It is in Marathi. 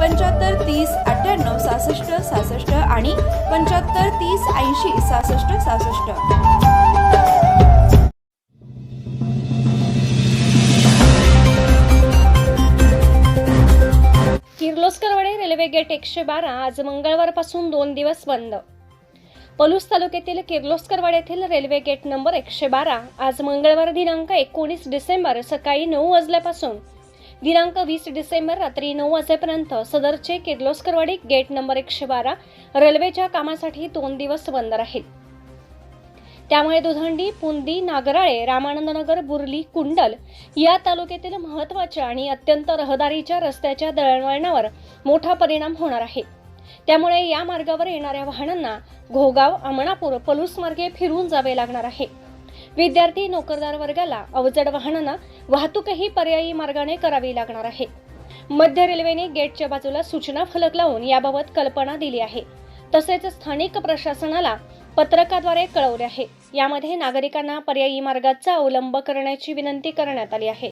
पंच्याहत्तर तीस अठ्ठ्याण्णव सहासष्ट सहासष्ट आणि पंच्याहत्तर तीस ऐंशी सहासष्ट सहासष्ट. किर्लोस्करवाडी रेल्वे गेट एकशे बारा आज मंगळवारपासून दोन दिवस बंद. पलूस तालुक्यातील किर्लोस्करवाड येथील रेल्वे गेट नंबर एकशे बारा आज मंगळवार दिनांक एकोणीस डिसेंबर सकाळी नऊ वाजल्यापासून दिनांक वीस डिसेंबर रात्री नऊ वाजेपर्यंत सदरचे किर्लोस्करवाडी गेट नंबर एकशे बारा रेल्वेच्या कामासाठी दोन दिवस बंद राहील. त्यामुळे दुधंडी पुंदी नागराळे रामानंदनगर बुर्ली कुंडल या तालुक्यातील महत्त्वाच्या आणि अत्यंत रहदारीच्या रस्त्याच्या दळणवळणावर मोठा परिणाम होणार आहे. त्यामुळे या मार्गावर येणाऱ्या वाहनांना घोगाव अमणापूर पलूस मार्गे फिरून जावे लागणार आहे. विद्यार्थी नोकरदार वर्गाला अवजड वाहनांना वाहतूकही पर्यायी मार्गाने करावी लागणार आहे. मध्य रेल्वेने गेटच्या बाजूला सूचना फलक लावून याबाबत कल्पना दिली आहे. तसेच स्थानिक प्रशासनाला पत्रकाद्वारे कळवले आहे. यामध्ये नागरिकांना पर्यायी मार्गाचा अवलंब करण्याची विनंती करण्यात आली आहे.